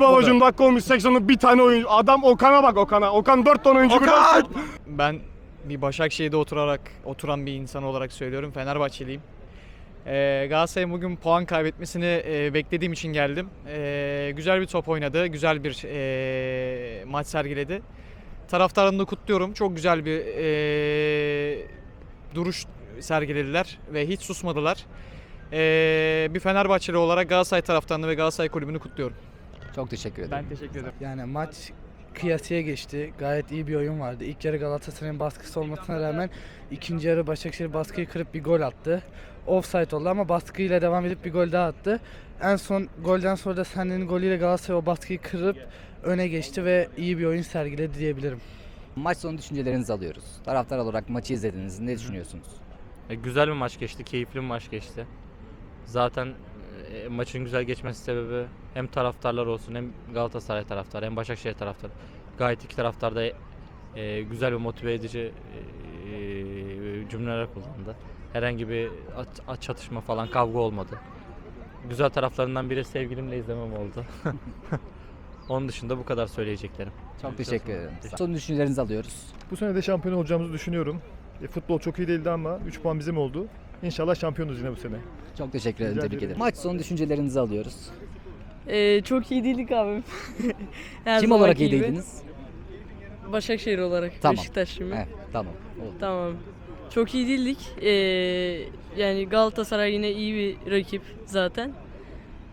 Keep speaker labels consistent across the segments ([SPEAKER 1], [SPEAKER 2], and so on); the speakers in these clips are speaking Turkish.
[SPEAKER 1] Babacım dakika olmuş 80'lık bir tane oyuncu. Adam Okan'a bak Okan'a. Okan 4 tane oyuncu birden-
[SPEAKER 2] Ben bir Başakşehir'de oturarak oturan bir insan olarak söylüyorum. Fenerbahçeliyim. Ee, Galatasaray'ın bugün puan kaybetmesini e, beklediğim için geldim. Ee, güzel bir top oynadı, güzel bir e, maç sergiledi. Taraftarını da kutluyorum. Çok güzel bir e, duruş sergilediler ve hiç susmadılar. Ee, bir Fenerbahçeli olarak Galatasaray taraftarını ve Galatasaray kulübünü kutluyorum.
[SPEAKER 3] Çok teşekkür ederim.
[SPEAKER 2] Ben teşekkür ederim.
[SPEAKER 4] Yani maç kıyasıya geçti. Gayet iyi bir oyun vardı. İlk yarı Galatasaray'ın baskısı olmasına rağmen ikinci yarı Başakşehir baskıyı kırıp bir gol attı. Offside oldu ama baskıyla devam edip bir gol daha attı. En son golden sonra da Sende'nin golüyle Galatasaray o baskıyı kırıp öne geçti ve iyi bir oyun sergiledi diyebilirim.
[SPEAKER 3] Maç sonu düşüncelerinizi alıyoruz. Taraftar olarak maçı izlediniz. Ne düşünüyorsunuz?
[SPEAKER 5] E, Güzel bir maç geçti, keyifli bir maç geçti. Zaten e, maçın güzel geçmesi sebebi hem taraftarlar olsun hem Galatasaray taraftarı hem Başakşehir taraftarı. Gayet iki taraftar da e, güzel ve motive edici e, cümleler kullandı. Herhangi bir at- at- çatışma falan kavga olmadı. Güzel taraflarından biri sevgilimle izlemem oldu. Onun dışında bu kadar söyleyeceklerim.
[SPEAKER 3] Çok teşekkür ederim. Son düşüncelerinizi alıyoruz.
[SPEAKER 6] Bu sene de şampiyon olacağımızı düşünüyorum. E, futbol çok iyi değildi ama 3 puan bizim oldu. İnşallah şampiyonuz yine bu sene.
[SPEAKER 3] Çok teşekkür ederim. Tebrik
[SPEAKER 6] ederim.
[SPEAKER 3] Maç sonu düşüncelerinizi alıyoruz.
[SPEAKER 7] Ee, çok iyi değildik abi. Her
[SPEAKER 3] Kim olarak
[SPEAKER 7] zamanki
[SPEAKER 3] iyi
[SPEAKER 7] gibi.
[SPEAKER 3] değildiniz?
[SPEAKER 7] Başakşehir olarak.
[SPEAKER 3] Tamam.
[SPEAKER 7] Beşiktaşlı mı?
[SPEAKER 3] Evet, tamam. Oldu.
[SPEAKER 7] Tamam. Çok iyi değildik. Ee, yani Galatasaray yine iyi bir rakip zaten.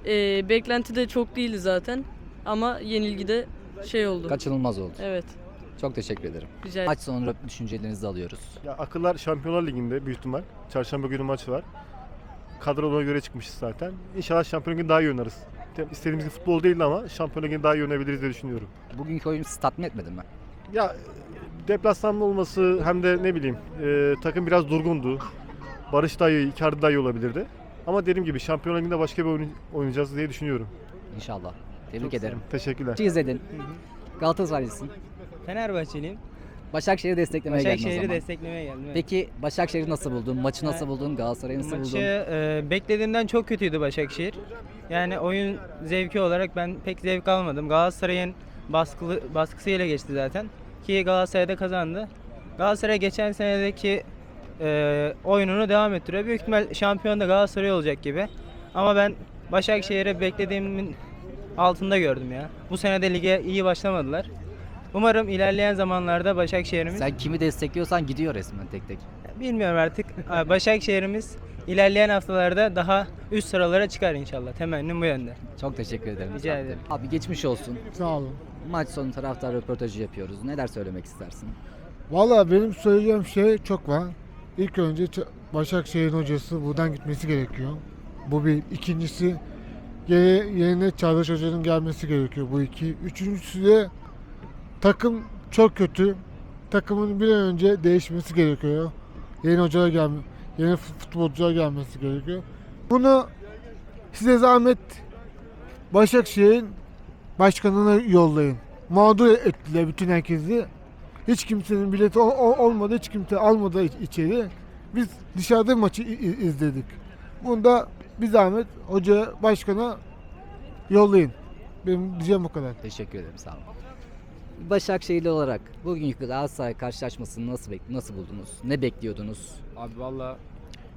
[SPEAKER 7] Ee, beklenti de çok değildi zaten. Ama yenilgi de şey oldu.
[SPEAKER 3] Kaçınılmaz oldu.
[SPEAKER 7] Evet.
[SPEAKER 3] Çok teşekkür ederim.
[SPEAKER 7] Rica ederim.
[SPEAKER 3] Maç sonu düşüncelerinizi alıyoruz.
[SPEAKER 6] Ya akıllar Şampiyonlar Ligi'nde büyük ihtimal. Çarşamba günü maç var. Kadrolara göre çıkmışız zaten. İnşallah Şampiyonlar Ligi'ni daha iyi oynarız. İstediğimiz gibi futbol değildi ama Şampiyonlar Ligi'ni daha iyi oynayabiliriz diye düşünüyorum.
[SPEAKER 3] Bugünkü oyun sizi tatmin etmedi mi?
[SPEAKER 6] Ya deplasmanlı olması hem de ne bileyim e, takım biraz durgundu. Barış daha iyi, Icardi daha iyi olabilirdi. Ama dediğim gibi Şampiyonlar Ligi'nde başka bir oyun oynayacağız diye düşünüyorum.
[SPEAKER 3] İnşallah. Tebrik
[SPEAKER 6] Çok
[SPEAKER 3] ederim.
[SPEAKER 6] Teşekkürler.
[SPEAKER 3] İzledin. Galatasaraylısın.
[SPEAKER 8] Fenerbahçeliyim.
[SPEAKER 3] Başakşehir'i desteklemeye geldin o
[SPEAKER 8] Başakşehir'i desteklemeye geldim. evet.
[SPEAKER 3] Peki Başakşehir'i nasıl buldun? Maçı nasıl buldun? Galatasaray'ı nasıl
[SPEAKER 8] Maçı
[SPEAKER 3] buldun?
[SPEAKER 8] e, beklediğimden çok kötüydü Başakşehir. Yani oyun zevki olarak ben pek zevk almadım. Galatasaray'ın baskılı baskısıyla geçti zaten. Ki Galatasaray'da kazandı. Galatasaray geçen senedeki e, oyununu devam ettiriyor. Büyük ihtimal şampiyon da Galatasaray olacak gibi. Ama ben Başakşehir'e beklediğimin altında gördüm ya. Bu sene de lige iyi başlamadılar. Umarım ilerleyen zamanlarda Başakşehir'imiz
[SPEAKER 3] Sen kimi destekliyorsan gidiyor resmen tek tek.
[SPEAKER 8] Bilmiyorum artık. Başakşehir'imiz ilerleyen haftalarda daha üst sıralara çıkar inşallah. Temennim bu yönde.
[SPEAKER 3] Çok teşekkür ederim.
[SPEAKER 8] Rica ederim.
[SPEAKER 3] Abi geçmiş olsun.
[SPEAKER 9] Sağ olun.
[SPEAKER 3] Maç sonu taraftar röportajı yapıyoruz. Neler söylemek istersin?
[SPEAKER 9] Valla benim söyleyeceğim şey çok var. İlk önce Başakşehir'in hocası buradan gitmesi gerekiyor. Bu bir. İkincisi ye- yerine Çağdaş Hoca'nın gelmesi gerekiyor bu iki. Üçüncüsü de takım çok kötü. Takımın bir an önce değişmesi gerekiyor. Yeni hocalar gelme, yeni fut- futbolcular gelmesi gerekiyor. Bunu size zahmet Başakşehir'in başkanına yollayın. Mağdur ettiler bütün herkesi. Hiç kimsenin bileti ol- ol- olmadı, hiç kimse almadı iç- içeri. Biz dışarıda maçı izledik. Bunda bir zahmet hoca, başkana yollayın. Benim diyeceğim o kadar.
[SPEAKER 3] Teşekkür ederim. Sağ olun. Başakşehirli olarak bugünkü Galatasaray karşılaşmasını nasıl bek- nasıl buldunuz? Ne bekliyordunuz?
[SPEAKER 10] Abi valla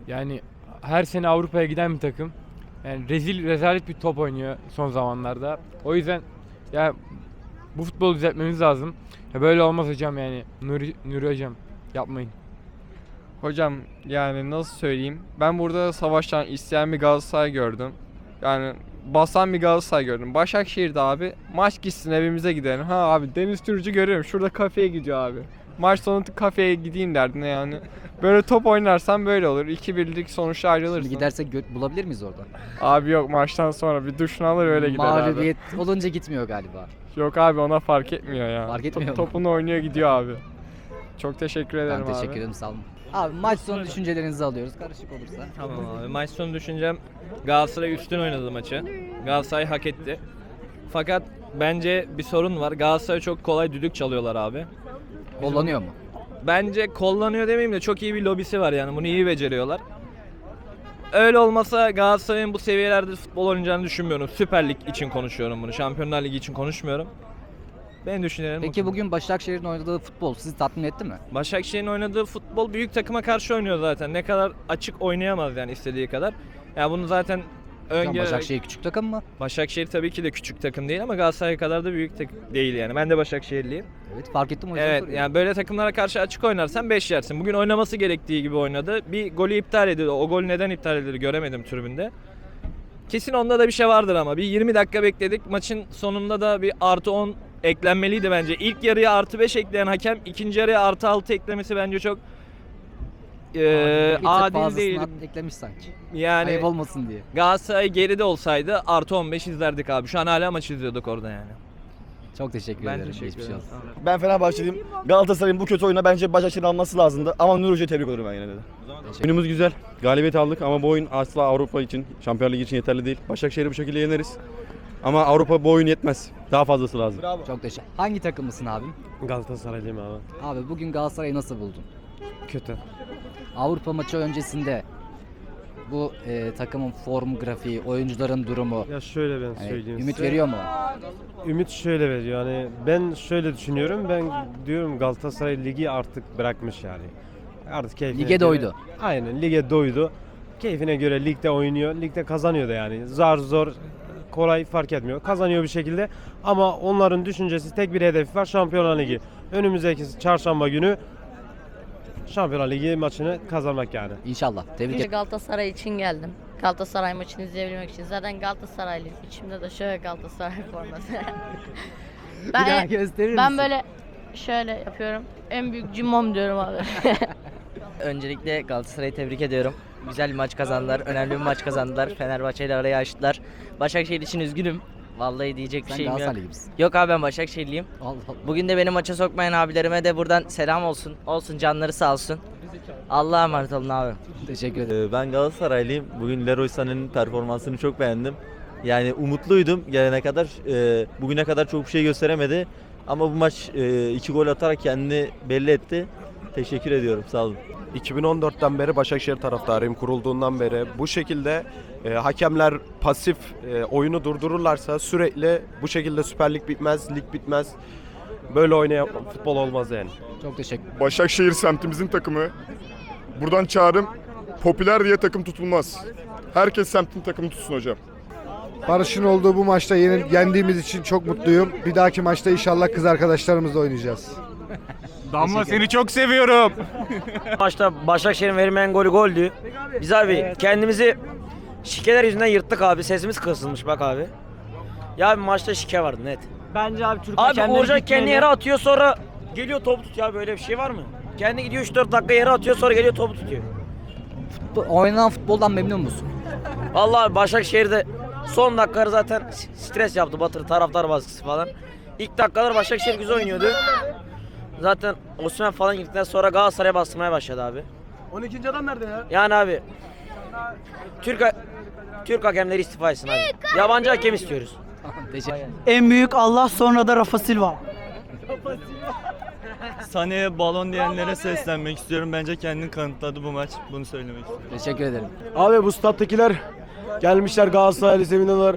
[SPEAKER 10] yani her sene Avrupa'ya giden bir takım. Yani rezil rezalet bir top oynuyor son zamanlarda. O yüzden ya bu futbolu düzeltmemiz lazım. Ya böyle olmaz hocam yani. Nuri, Nuri hocam yapmayın.
[SPEAKER 11] Hocam yani nasıl söyleyeyim? Ben burada savaştan isteyen bir Galatasaray gördüm. Yani basan bir Galatasaray gördüm. Başakşehir'de abi maç gitsin evimize gidelim. Ha abi Deniz Türücü görüyorum. Şurada kafeye gidiyor abi. Maç sonu kafeye gideyim derdine yani. Böyle top oynarsan böyle olur. 2-1'lik sonuçta ayrılırsın.
[SPEAKER 3] Şimdi gidersek gö- bulabilir miyiz orada?
[SPEAKER 11] Abi yok maçtan sonra bir duşunu alır öyle gider abi.
[SPEAKER 3] Mağlubiyet olunca gitmiyor galiba.
[SPEAKER 11] Yok abi ona fark etmiyor ya.
[SPEAKER 3] Fark etmiyor mu?
[SPEAKER 11] Topunu oynuyor gidiyor abi. Çok teşekkür ederim
[SPEAKER 3] Ben
[SPEAKER 11] abi.
[SPEAKER 3] teşekkür ederim. Sağ olun. Abi maç sonu düşüncelerinizi alıyoruz. Karışık olursa.
[SPEAKER 12] Tamam abi. Maç sonu düşüncem Galatasaray üstün oynadı maçı. Galatasaray hak etti. Fakat bence bir sorun var. Galatasaray çok kolay düdük çalıyorlar abi.
[SPEAKER 3] Kullanıyor mu?
[SPEAKER 12] Bence kollanıyor demeyeyim de çok iyi bir lobisi var yani. Bunu iyi beceriyorlar. öyle olmasa Galatasaray'ın bu seviyelerde futbol oynayacağını düşünmüyorum. Süper Lig için konuşuyorum bunu. Şampiyonlar Ligi için konuşmuyorum. Benim düşüncelerim bu.
[SPEAKER 3] Peki bugün Başakşehir'in oynadığı futbol sizi tatmin etti mi?
[SPEAKER 12] Başakşehir'in oynadığı futbol büyük takıma karşı oynuyor zaten. Ne kadar açık oynayamaz yani istediği kadar. Ya bunu zaten
[SPEAKER 3] Hocam
[SPEAKER 12] öngörerek...
[SPEAKER 3] Başakşehir küçük takım mı?
[SPEAKER 12] Başakşehir tabii ki de küçük takım değil ama Galatasaray kadar da büyük takım değil yani. Ben de Başakşehirliyim.
[SPEAKER 3] Evet fark ettim o yüzden
[SPEAKER 12] Evet
[SPEAKER 3] soruyorum.
[SPEAKER 12] yani böyle takımlara karşı açık oynarsan 5 yersin. Bugün oynaması gerektiği gibi oynadı. Bir golü iptal edildi. O gol neden iptal edildi göremedim tribünde. Kesin onda da bir şey vardır ama. Bir 20 dakika bekledik. Maçın sonunda da bir artı 10 eklenmeliydi bence. İlk yarıya artı 5 ekleyen hakem ikinci yarıya artı 6 eklemesi bence çok
[SPEAKER 3] tık
[SPEAKER 12] adil değil.
[SPEAKER 3] eklemiş sanki.
[SPEAKER 12] Yani
[SPEAKER 3] Ayıp olmasın diye.
[SPEAKER 12] Galatasaray geride olsaydı artı 15 izlerdik abi. Şu an hala maç izliyorduk orada yani.
[SPEAKER 3] Çok teşekkür
[SPEAKER 12] Ben
[SPEAKER 3] ederim.
[SPEAKER 12] teşekkür
[SPEAKER 3] Geçmiş
[SPEAKER 12] ederim.
[SPEAKER 3] olsun.
[SPEAKER 1] Ben Fenerbahçeliyim. Galatasaray'ın bu kötü oyuna bence Başakşehir'in alması lazımdı. Ama Nur Hoca'yı tebrik ederim ben yine de.
[SPEAKER 13] Oyunumuz güzel. Galibiyet aldık ama bu oyun asla Avrupa için, Şampiyonlar Ligi için yeterli değil. Başakşehir'i bu şekilde yeneriz. Ama Avrupa bu oyun yetmez. Daha fazlası lazım.
[SPEAKER 3] Çok teşekkür. Hangi takımlısın abim?
[SPEAKER 1] Galatasaraylıyım abi.
[SPEAKER 3] Abi bugün Galatasaray'ı nasıl buldun?
[SPEAKER 1] Kötü.
[SPEAKER 3] Avrupa maçı öncesinde bu e, takımın form grafiği, oyuncuların durumu
[SPEAKER 14] Ya şöyle ben
[SPEAKER 3] hani
[SPEAKER 14] söyleyeyim
[SPEAKER 3] ümit
[SPEAKER 14] size.
[SPEAKER 3] veriyor mu?
[SPEAKER 14] Ümit şöyle veriyor. Yani ben şöyle düşünüyorum. Ben diyorum Galatasaray ligi artık bırakmış yani. Artık keyfine
[SPEAKER 3] Lige
[SPEAKER 14] göre-
[SPEAKER 3] doydu.
[SPEAKER 14] Aynen lige doydu. Keyfine göre ligde oynuyor. Ligde kazanıyor da yani. Zar zor kolay fark etmiyor. Kazanıyor bir şekilde. Ama onların düşüncesi tek bir hedefi var. Şampiyonlar Ligi. Önümüzdeki çarşamba günü Şampiyonlar Ligi maçını kazanmak yani.
[SPEAKER 3] İnşallah. Tebrik ederim.
[SPEAKER 15] Galatasaray için geldim. Galatasaray maçını izleyebilmek için. Zaten Galatasaraylıyım. İçimde de şöyle Galatasaray forması.
[SPEAKER 3] Bir daha
[SPEAKER 15] ben,
[SPEAKER 3] gösterir
[SPEAKER 15] ben
[SPEAKER 3] misin?
[SPEAKER 15] böyle şöyle yapıyorum. En büyük cimmom diyorum abi.
[SPEAKER 16] Öncelikle Galatasaray'ı tebrik ediyorum. Güzel bir maç kazandılar. Önemli bir maç kazandılar. Fenerbahçe ile arayı açtılar. Başakşehir için üzgünüm. Vallahi diyecek bir
[SPEAKER 3] Sen
[SPEAKER 16] şeyim yok.
[SPEAKER 3] Galatasaraylı gibisin.
[SPEAKER 16] Yok abi ben Başakşehirliyim.
[SPEAKER 3] Allah Allah.
[SPEAKER 16] Bugün de beni maça sokmayan abilerime de buradan selam olsun. Olsun canları sağ olsun. Allah'a emanet olun abi.
[SPEAKER 3] Teşekkür ederim.
[SPEAKER 13] Ee, Ben Galatasaraylıyım. Bugün Leroy Sané'nin performansını çok beğendim. Yani umutluydum gelene kadar. Ee, Bugüne kadar çok bir şey gösteremedi. Ama bu maç e, iki gol atarak kendini belli etti. Teşekkür ediyorum. Sağ olun.
[SPEAKER 1] 2014'ten beri Başakşehir taraftarıyım kurulduğundan beri. Bu şekilde e, hakemler pasif e, oyunu durdururlarsa sürekli bu şekilde Süper Lig bitmez, lig bitmez. Böyle oynayan futbol olmaz yani.
[SPEAKER 3] Çok teşekkür
[SPEAKER 17] Başakşehir semtimizin takımı. Buradan çağrım popüler diye takım tutulmaz. Herkes semtin takımı tutsun hocam.
[SPEAKER 18] Barış'ın olduğu bu maçta yeni, yendiğimiz için çok mutluyum. Bir dahaki maçta inşallah kız arkadaşlarımızla oynayacağız.
[SPEAKER 1] Damla seni çok seviyorum.
[SPEAKER 16] Maçta Başakşehir'in verilmeyen golü goldü. Biz abi kendimizi şikeler yüzünden yırttık abi. Sesimiz kısılmış bak abi. Ya bir maçta şike vardı net.
[SPEAKER 19] Bence abi Türk
[SPEAKER 16] Abi Uğurcan kendi yere atıyor sonra geliyor topu tutuyor. Böyle bir şey var mı? Kendi gidiyor 3-4 dakika yere atıyor sonra geliyor topu tutuyor.
[SPEAKER 3] Bu Oynanan futboldan memnun musun?
[SPEAKER 16] Vallahi Başakşehir'de son dakikaları zaten stres yaptı Batır taraftar baskısı falan. İlk dakikalar Başakşehir güzel oynuyordu. Zaten Osman falan gittikten sonra Galatasaray'a bastırmaya başladı abi.
[SPEAKER 1] 12. adam nerede ya?
[SPEAKER 16] Yani abi Türk ha- Türk hakemleri istifa etsin abi. Yabancı hakem istiyoruz.
[SPEAKER 3] Teşekkür
[SPEAKER 19] En büyük Allah sonra da Rafa Silva.
[SPEAKER 13] Sané'ye balon diyenlere seslenmek istiyorum. Bence kendini kanıtladı bu maç. Bunu söylemek istiyorum.
[SPEAKER 3] Teşekkür ederim.
[SPEAKER 1] Abi bu stat'takiler gelmişler Galatasaraylı seviniyorlar.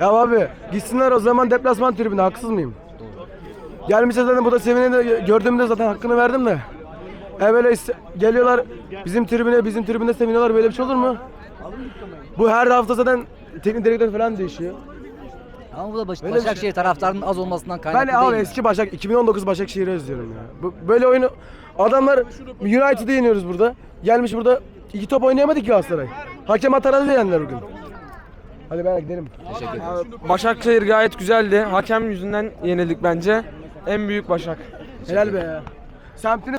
[SPEAKER 1] Ya abi gitsinler o zaman deplasman tribüne haksız mıyım? Gelmişler zaten burada sevinen gördüğümde zaten hakkını verdim de. E böyle geliyorlar bizim tribüne bizim tribünde seviniyorlar böyle bir şey olur mu? Bu her hafta zaten teknik direktör falan değişiyor.
[SPEAKER 3] Ama bu da Baş-
[SPEAKER 1] Öyle bir
[SPEAKER 3] Başakşehir taraftarının az olmasından kaynaklı
[SPEAKER 1] Ben
[SPEAKER 3] değil
[SPEAKER 1] abi
[SPEAKER 3] mi?
[SPEAKER 1] eski Başak 2019 Başakşehir'i özlüyorum ya. Bu- Böyle oyunu adamlar United'ı yeniyoruz burada. Gelmiş burada iki top oynayamadı ki Galatasaray. Hakem hataradı yendiler bugün. Hadi ben gidelim.
[SPEAKER 3] Teşekkür ederim.
[SPEAKER 20] Başakşehir gayet güzeldi. Hakem yüzünden yenildik bence. En büyük Başak.
[SPEAKER 1] Helal be ya. Semtini...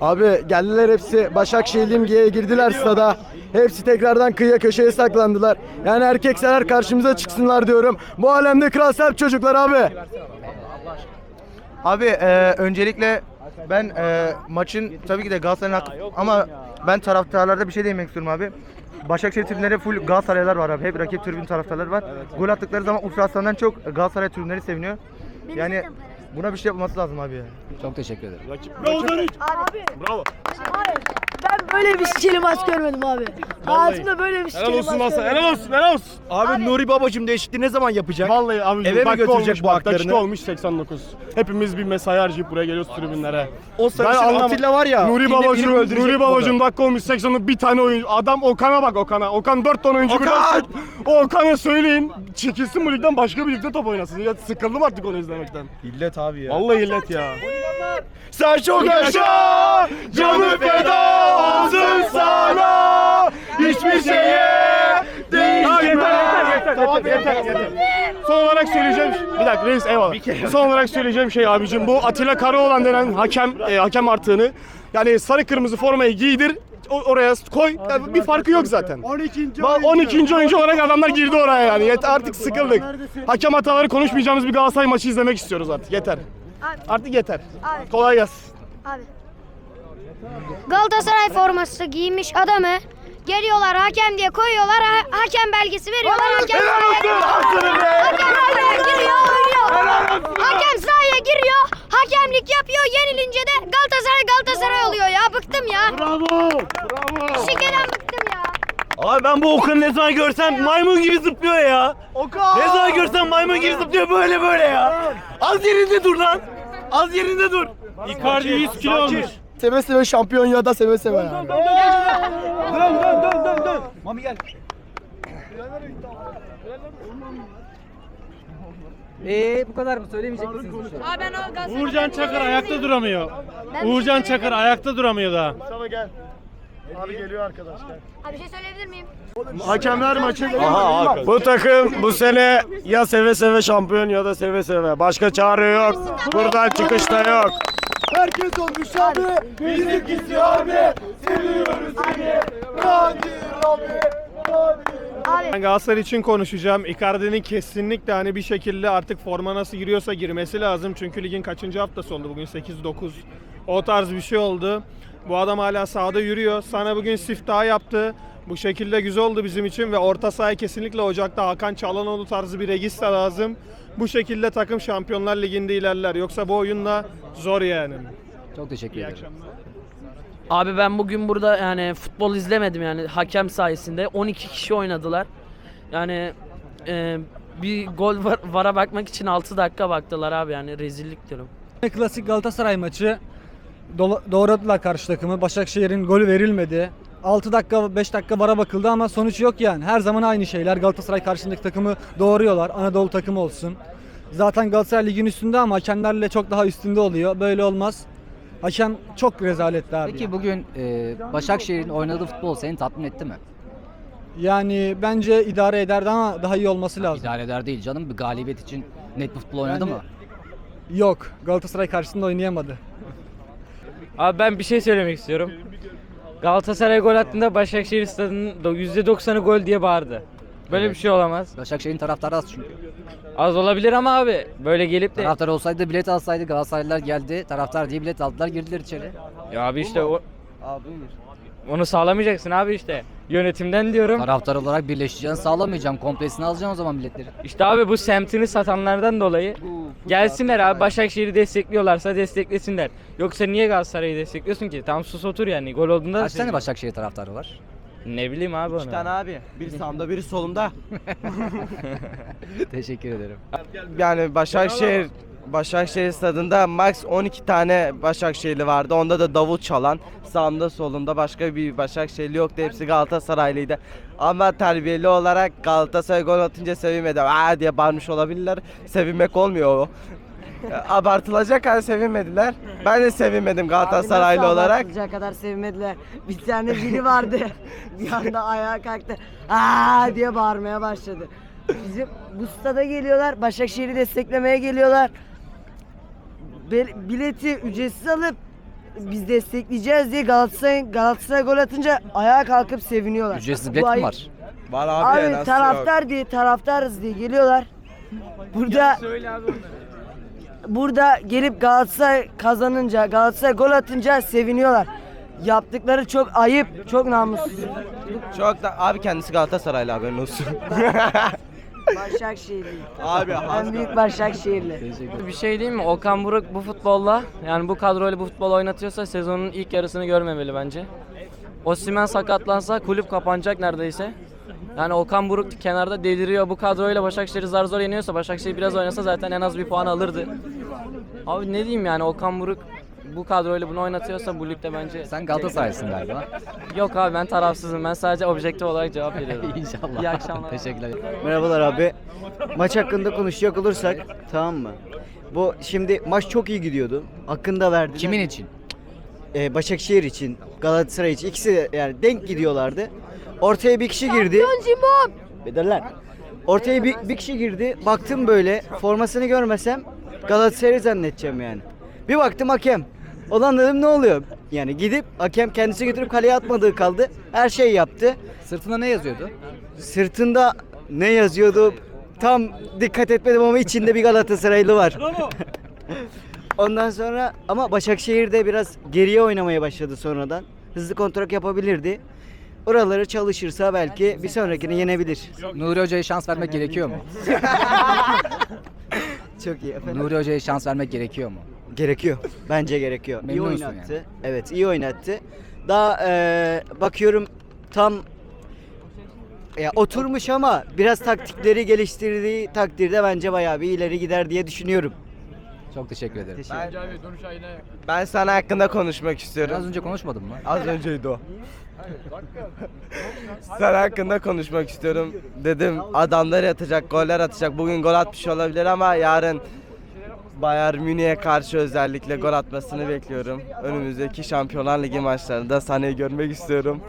[SPEAKER 1] Abi geldiler hepsi Başakşehirliyim diye girdiler stada. Hepsi tekrardan kıyıya köşeye saklandılar. Yani erkekseler karşımıza çıksınlar diyorum. Bu alemde kral Serp çocuklar abi.
[SPEAKER 20] Abi e, öncelikle ben e, maçın tabii ki de Galatasaray'ın hakkı ama ben taraftarlarda bir şey demek istiyorum abi. Başakşehir tribünleri full Galatasaraylılar var abi. Hep rakip tribün taraftarları var. Gol attıkları zaman Ultra Aslan'dan çok Galatasaray tribünleri seviniyor. Yani buna bir şey yapılması lazım abi ya.
[SPEAKER 3] Çok teşekkür ederim.
[SPEAKER 17] Bravo.
[SPEAKER 16] Ben böyle bir şişeli maç görmedim abi. Hayatımda böyle bir şişeli maç görmedim.
[SPEAKER 21] olsun helal olsun.
[SPEAKER 16] Abi,
[SPEAKER 21] Nuri babacım değişikliği ne zaman yapacak?
[SPEAKER 22] Vallahi abi
[SPEAKER 21] Eve mi
[SPEAKER 22] dakika
[SPEAKER 21] götürecek
[SPEAKER 22] olmuş
[SPEAKER 21] bu
[SPEAKER 22] bak
[SPEAKER 21] haklarını?
[SPEAKER 22] dakika olmuş 89. Hepimiz bir mesai harcayıp buraya geliyoruz tribünlere.
[SPEAKER 21] O sarışın
[SPEAKER 22] anlamam.
[SPEAKER 21] Atilla var ya.
[SPEAKER 22] Nuri
[SPEAKER 21] yine birini
[SPEAKER 22] babacım,
[SPEAKER 21] öldürecek
[SPEAKER 22] Nuri babacım dakika olmuş 80'lık bir tane oyuncu. Adam Okan'a bak Okan'a. Okan 4 tane oyuncu
[SPEAKER 21] Okan!
[SPEAKER 22] O Okan'a söyleyin. Çekilsin bu ligden başka bir ligde top oynasın. Ya sıkıldım artık onu izlemekten.
[SPEAKER 21] İllet abi ya.
[SPEAKER 22] Vallahi illet ya.
[SPEAKER 21] Sen çok yaşa, canı feda olsun sana. Hiçbir şeye
[SPEAKER 22] Ya
[SPEAKER 21] değişme.
[SPEAKER 22] yeter yeter yeter yeter yeter yeter. Son olarak söyleyeceğim bir dakika reis eyvallah. Son olarak söyleyeceğim şey abicim bu Atilla Karaoğlan denen hakem e, hakem artığını yani sarı kırmızı formayı giydir oraya koy Ya bir farkı yok zaten.
[SPEAKER 21] 12.
[SPEAKER 22] 12. oyuncu olarak adamlar girdi oraya yani. Yeter artık sıkıldık. Hakem hataları konuşmayacağımız bir Galatasaray maçı izlemek istiyoruz artık. Yeter. Artık yeter.
[SPEAKER 16] Abi.
[SPEAKER 22] Kolay gelsin.
[SPEAKER 16] Abi. Galatasaray forması giymiş adamı geliyorlar hakem diye koyuyorlar. ha- hakem belgesi veriyorlar. Hakem sahaya, hakem sahaya giriyor, oynuyor. Hakem sahaya giriyor. Hakemlik yapıyor. Yenilince de Galatasaray Galatasaray oluyor ya. Bıktım ya.
[SPEAKER 22] Bravo. Bravo.
[SPEAKER 16] Şikeden bıktım ya.
[SPEAKER 1] Abi ben bu Okan'ı ne zaman görsem maymun gibi zıplıyor ya.
[SPEAKER 21] Okan!
[SPEAKER 1] Ne zaman görsem maymun gibi zıplıyor böyle böyle ya. Az yerinde dur lan. Az yerinde dur.
[SPEAKER 22] Icardi 100 kilo olmuş.
[SPEAKER 21] Seve seve şampiyon ya da seve seve yani.
[SPEAKER 3] Eee bu kadar mı? Söylemeyecek misiniz şey?
[SPEAKER 16] Abi ben o Galatasaray
[SPEAKER 22] Uğurcan Çakır ayakta duramıyor. Uğurcan Çakır ayakta duramıyor daha. Mustafa gel. Abi geliyor arkadaş gel.
[SPEAKER 16] Abi bir şey söyleyebilir miyim?
[SPEAKER 22] Hakemler maçı.
[SPEAKER 21] Aha,
[SPEAKER 22] bu takım bu sene ya seve seve şampiyon ya da seve seve. Başka çare yok. Buradan çıkışta yok.
[SPEAKER 21] Herkes olmuş abi. Bizimkisi abi. Seviyoruz seni. Hadi abi.
[SPEAKER 16] Abi
[SPEAKER 22] Ben Galatasaray için konuşacağım. Icardi'nin kesinlikle hani bir şekilde artık forma nasıl giriyorsa girmesi lazım. Çünkü ligin kaçıncı haftası oldu bugün 8-9. O tarz bir şey oldu. Bu adam hala sahada yürüyor. Sana bugün siftah yaptı. Bu şekilde güzel oldu bizim için ve orta sahaya kesinlikle Ocak'ta Hakan Çalhanoğlu tarzı bir regista lazım. Bu şekilde takım Şampiyonlar Ligi'nde ilerler. Yoksa bu oyunla zor yani.
[SPEAKER 3] Çok teşekkür ederim.
[SPEAKER 23] Abi ben bugün burada yani futbol izlemedim yani hakem sayesinde 12 kişi oynadılar. Yani e, bir gol var, vara bakmak için 6 dakika baktılar abi yani rezillik diyorum.
[SPEAKER 4] Klasik Galatasaray maçı. Dola- doğradılar karşı takımı. Başakşehir'in golü verilmedi. 6 dakika 5 dakika vara bakıldı ama sonuç yok yani. Her zaman aynı şeyler. Galatasaray karşısındaki takımı doğruyorlar. Anadolu takımı olsun. Zaten Galatasaray ligin üstünde ama hakemlerle çok daha üstünde oluyor. Böyle olmaz. Hakem çok rezaletti abi.
[SPEAKER 3] Peki bugün e, Başakşehir'in oynadığı futbol seni tatmin etti mi?
[SPEAKER 4] Yani bence idare ederdi ama daha iyi olması lazım.
[SPEAKER 3] İdare eder değil canım. Bir galibiyet için net bir futbol oynadı
[SPEAKER 4] Yani-
[SPEAKER 3] mı?
[SPEAKER 4] Yok. Galatasaray karşısında oynayamadı.
[SPEAKER 2] Abi ben bir şey söylemek istiyorum. Galatasaray gol attığında Başakşehir stadının %90'ı gol diye bağırdı. Böyle bir şey olamaz.
[SPEAKER 3] Başakşehir'in taraftarı az çünkü.
[SPEAKER 2] Az olabilir ama abi böyle gelip de
[SPEAKER 3] Taraftar olsaydı bilet alsaydı Galatasaraylılar geldi. Taraftar diye bilet aldılar girdiler içeri.
[SPEAKER 2] ya abi işte o onu sağlamayacaksın abi işte. Yönetimden diyorum.
[SPEAKER 3] Taraftar olarak birleşeceğini sağlamayacağım. Komplesini alacaksın o zaman biletleri.
[SPEAKER 2] İşte abi bu semtini satanlardan dolayı gelsinler abi Başakşehir'i destekliyorlarsa desteklesinler. Yoksa niye Galatasaray'ı destekliyorsun ki? Tam sus otur yani. Gol olduğunda da
[SPEAKER 3] Kaç tane Başakşehir taraftarı var?
[SPEAKER 2] Ne bileyim abi onu.
[SPEAKER 21] abi. Biri sağımda biri solumda.
[SPEAKER 3] Teşekkür ederim.
[SPEAKER 21] Yani Başakşehir Başakşehir stadında max 12 tane Başakşehirli vardı. Onda da Davut Çalan. Sağımda solumda başka bir Başakşehirli yoktu. Hepsi Galatasaraylıydı. Ama terbiyeli olarak Galatasaray gol atınca sevinmedi. Aa diye bağırmış olabilirler. Sevinmek olmuyor o. Abartılacak hani sevinmediler. Ben de sevinmedim Galatasaraylı olarak.
[SPEAKER 17] Abartılacak kadar sevmediler. Bir tane biri vardı. bir anda ayağa kalktı. Aa diye bağırmaya başladı. Bizim bu stada geliyorlar. Başakşehir'i desteklemeye geliyorlar. Be- bileti ücretsiz alıp biz destekleyeceğiz diye Galatasaray Galatasaray gol atınca ayağa kalkıp seviniyorlar.
[SPEAKER 3] Ücretsiz
[SPEAKER 17] Bu
[SPEAKER 3] bilet mi
[SPEAKER 17] ayıp.
[SPEAKER 3] var?
[SPEAKER 21] Var abi,
[SPEAKER 17] Abi,
[SPEAKER 21] nasıl
[SPEAKER 17] taraftar diye taraftarız diye geliyorlar. Burada burada gelip Galatasaray kazanınca, Galatasaray gol atınca seviniyorlar. Yaptıkları çok ayıp, çok namussuz.
[SPEAKER 21] yok? Çok da abi kendisi Galatasaraylı haberin olsun.
[SPEAKER 17] Başakşehirli.
[SPEAKER 21] abi
[SPEAKER 17] En büyük Başakşehirli.
[SPEAKER 2] Bir şey diyeyim mi? Okan Buruk bu futbolla yani bu kadroyla bu futbol oynatıyorsa sezonun ilk yarısını görmemeli bence.
[SPEAKER 7] Osimhen sakatlansa kulüp kapanacak neredeyse. Yani Okan Buruk kenarda deliriyor. Bu kadroyla Başakşehir'i zar zor yeniyorsa Başakşehir biraz oynasa zaten en az bir puan alırdı. Abi ne diyeyim yani Okan Buruk bu kadroyla bunu oynatıyorsa bu ligde bence...
[SPEAKER 3] Sen Galatasaraylısın galiba.
[SPEAKER 7] Yok abi ben tarafsızım. Ben sadece objektif olarak cevap veriyorum.
[SPEAKER 3] İnşallah.
[SPEAKER 7] İyi akşamlar.
[SPEAKER 3] Teşekkürler.
[SPEAKER 24] Merhabalar abi. Maç hakkında konuşacak olursak tamam mı? Bu şimdi maç çok iyi gidiyordu. Hakkında verdiler.
[SPEAKER 3] Kimin için?
[SPEAKER 24] Ee, Başakşehir için, Galatasaray için. İkisi de yani denk gidiyorlardı. Ortaya bir kişi girdi. Bedeller. Ortaya bir, bir kişi girdi. Baktım böyle formasını görmesem Galatasaray'ı zannedeceğim yani. Bir baktım hakem. Olan dedim ne oluyor? Yani gidip hakem kendisi götürüp kaleye atmadığı kaldı. Her şey yaptı.
[SPEAKER 3] Sırtında ne yazıyordu?
[SPEAKER 24] Sırtında ne yazıyordu? Tam dikkat etmedim ama içinde bir Galatasaraylı var. Ondan sonra ama Başakşehir de biraz geriye oynamaya başladı sonradan. Hızlı kontrol yapabilirdi. Oraları çalışırsa belki bir sonrakini yenebilir.
[SPEAKER 3] Nuri Hoca'ya şans vermek gerekiyor mu?
[SPEAKER 24] Çok iyi efendim.
[SPEAKER 3] Nuri Hoca'ya şans vermek gerekiyor mu?
[SPEAKER 24] Gerekiyor. Bence gerekiyor. iyi
[SPEAKER 3] Memnunsun
[SPEAKER 24] oynattı. Evet iyi oynattı. Daha eee, bakıyorum tam ya oturmuş ama biraz taktikleri geliştirdiği takdirde bence bayağı bir ileri gider diye düşünüyorum.
[SPEAKER 3] Çok teşekkür ederim.
[SPEAKER 8] Ben sana hakkında konuşmak istiyorum.
[SPEAKER 3] Az önce konuşmadın mı?
[SPEAKER 8] Az önceydi o. Sana hakkında konuşmak istiyorum. Dedim adamlar atacak, goller atacak. Bugün gol atmış olabilir ama yarın Bayern Münih'e karşı özellikle gol atmasını bekliyorum. Önümüzdeki Şampiyonlar Ligi maçlarında sahneyi görmek istiyorum.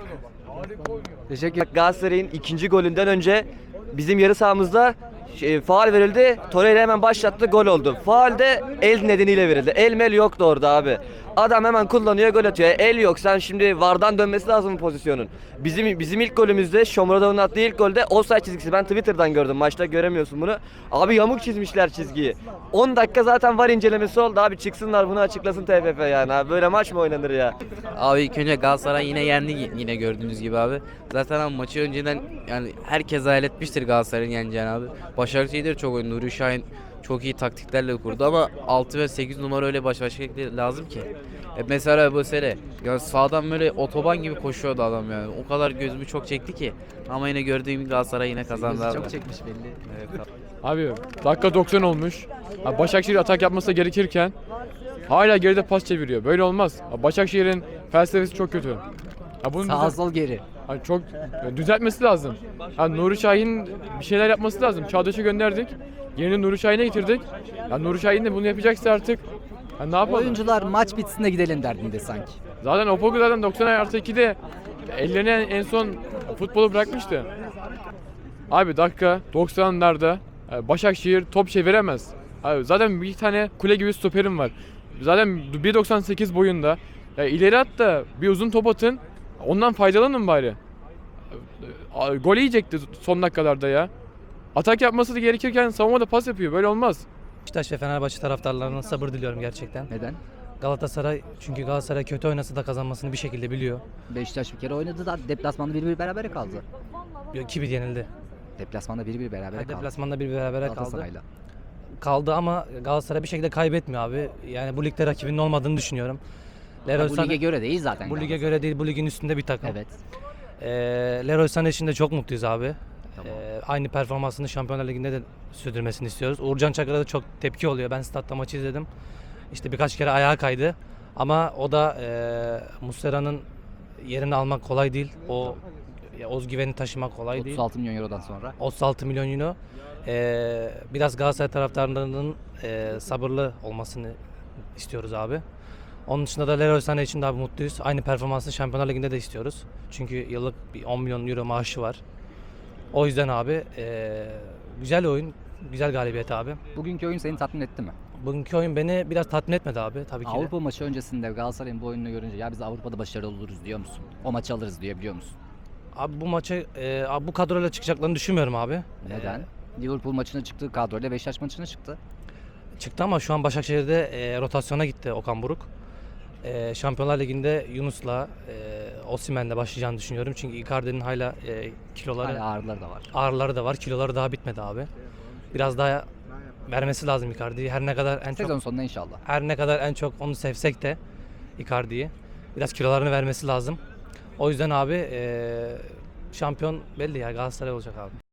[SPEAKER 3] Teşekkür
[SPEAKER 19] Galatasaray'ın ikinci golünden önce bizim yarı sahamızda şey, faal verildi. Torreira hemen başlattı gol oldu. Faal de el nedeniyle verildi. El mel yoktu orada abi. Adam hemen kullanıyor gol atıyor. El yok. Sen şimdi VAR'dan dönmesi lazım bu pozisyonun. Bizim bizim ilk golümüzde Şomurodov'un attığı ilk golde offside çizgisi. Ben Twitter'dan gördüm. Maçta göremiyorsun bunu. Abi yamuk çizmişler çizgiyi. 10 dakika zaten VAR incelemesi oldu abi. Çıksınlar bunu açıklasın TFF yani. Abi. Böyle maç mı oynanır ya?
[SPEAKER 7] Abi ilk önce Galatasaray yine yendi yine gördüğünüz gibi abi. Zaten abi maçı önceden yani herkes hayal etmiştir Galatasaray'ın yeneceğini abi. Başakşehir çok oyun. Nuri Şahin çok iyi taktiklerle kurdu ama 6 ve 8 numara öyle baş başa lazım ki. E mesela bu sene yani sağdan böyle otoban gibi koşuyordu adam yani. O kadar gözümü çok çekti ki. Ama yine gördüğüm Galatasaray yine kazandı abi.
[SPEAKER 3] Çok çekmiş belli.
[SPEAKER 7] Evet.
[SPEAKER 10] Abi dakika 90 olmuş. Abi Başakşehir atak yapması gerekirken hala geride pas çeviriyor. Böyle olmaz. Abi Başakşehir'in felsefesi çok kötü. Ya bunun
[SPEAKER 3] Sağ sol geri.
[SPEAKER 10] Hani çok ya düzeltmesi lazım. Yani Nuri Şahin bir şeyler yapması lazım. Çağdaş'ı gönderdik. Yerine Nuri Şahin'e getirdik. Ya Nuri Şahin de bunu yapacaksa artık ya ne yapalım?
[SPEAKER 3] Oyuncular maç bitsin de gidelim derdinde sanki.
[SPEAKER 10] Zaten Opoku zaten 90 artı 2'de ellerine en son futbolu bırakmıştı. Abi dakika 90'larda e, Başakşehir top çeviremez. Abi zaten bir tane kule gibi stoperim var. Zaten 1.98 boyunda. Ya ileri at da bir uzun top atın. Ondan faydalanın bari. Gol yiyecekti son dakikalarda ya. Atak yapması da gerekirken savunmada pas yapıyor. Böyle olmaz.
[SPEAKER 8] Beşiktaş ve Fenerbahçe taraftarlarına sabır diliyorum gerçekten.
[SPEAKER 3] Neden?
[SPEAKER 8] Galatasaray çünkü Galatasaray kötü oynasa da kazanmasını bir şekilde biliyor.
[SPEAKER 3] Beşiktaş bir kere oynadı da deplasmanda 1-1 berabere kaldı.
[SPEAKER 8] Kibi yenildi.
[SPEAKER 3] Deplasmanda 1-1 berabere kaldı.
[SPEAKER 8] Deplasmanda bir berabere kaldı.
[SPEAKER 3] Galatasaray'la.
[SPEAKER 8] Kaldı ama Galatasaray bir şekilde kaybetmiyor abi. Yani bu ligde rakibinin olmadığını düşünüyorum. Leroy
[SPEAKER 3] bu
[SPEAKER 8] Sané-
[SPEAKER 3] lige göre değil zaten.
[SPEAKER 8] Bu lige göre değil, bu ligin üstünde bir takım.
[SPEAKER 3] Evet.
[SPEAKER 8] Ee, Leroy Sané için de çok mutluyuz abi. Ee, aynı performansını Şampiyonlar Ligi'nde de sürdürmesini istiyoruz. Uğurcan Çakır'a da çok tepki oluyor. Ben statta maçı izledim. İşte birkaç kere ayağa kaydı. Ama o da e, Muslera'nın yerini almak kolay değil. O ya, özgüveni taşımak kolay değil.
[SPEAKER 3] 36 milyon eurodan sonra.
[SPEAKER 8] 36 milyon euro. Ee, biraz Galatasaray taraftarlarının e, sabırlı olmasını istiyoruz abi. Onun dışında da Leroy Sané için abi mutluyuz. Aynı performansı Şampiyonlar Ligi'nde de istiyoruz. Çünkü yıllık bir 10 milyon euro maaşı var. O yüzden abi e, güzel oyun, güzel galibiyet abi.
[SPEAKER 3] Bugünkü oyun seni tatmin etti mi?
[SPEAKER 8] Bugünkü oyun beni biraz tatmin etmedi abi tabii ki. de.
[SPEAKER 3] Avrupa maçı öncesinde Galatasaray'ın bu oyununu görünce ya biz Avrupa'da başarılı oluruz diyor musun? O maçı alırız diyor biliyor musun?
[SPEAKER 8] Abi bu maçı e, abi bu kadroyla çıkacaklarını düşünmüyorum abi.
[SPEAKER 3] Neden? Liverpool maçına çıktı kadroyla Beşiktaş maçına çıktı.
[SPEAKER 8] Çıktı ama şu an Başakşehir'de e, rotasyona gitti Okan Buruk. E, Şampiyonlar Ligi'nde Yunus'la e, Osimhen'le başlayacağını düşünüyorum. Çünkü Icardi'nin hala e, kiloları
[SPEAKER 3] Hala ağrıları da var.
[SPEAKER 8] ağrıları da var. Kiloları daha bitmedi abi. Biraz daha vermesi lazım Icardi'yi. Her ne kadar en
[SPEAKER 3] Sezon
[SPEAKER 8] çok
[SPEAKER 3] sonunda inşallah.
[SPEAKER 8] her ne kadar en çok onu sevsek de Icardi'yi biraz kilolarını vermesi lazım. O yüzden abi eee, şampiyon belli ya Galatasaray olacak abi.